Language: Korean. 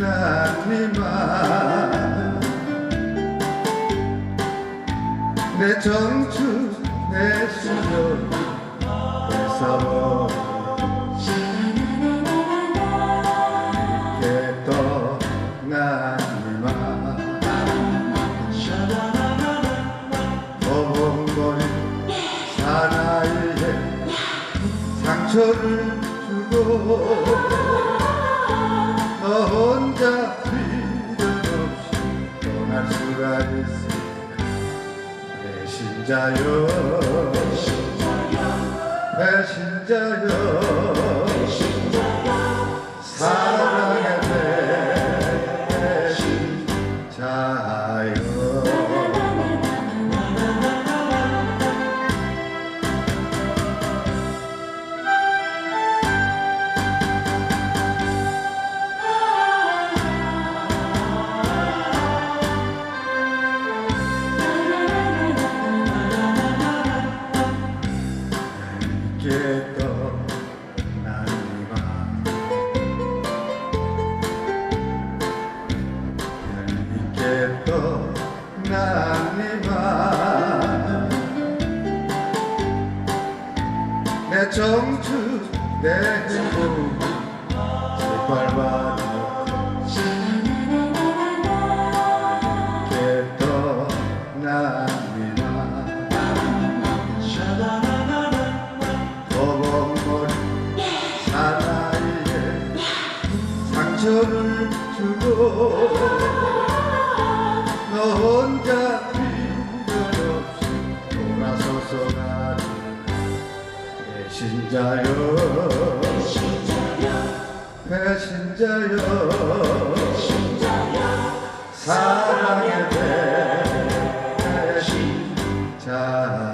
나니만 내 정주 내 수련 내 사랑 이렇게 떠나니만 버벅거린 사나이에 상처를 주고. 너 혼자 필요 없이 떠날 수가 있을까 배신자여. 배신자여. 사랑의 배신자여 내 정주 내 행복 짓밟아 상처를 주고 너 혼자 필요 없이 돌아서서 가는 배신자여. 배신자여. 사랑의 배신자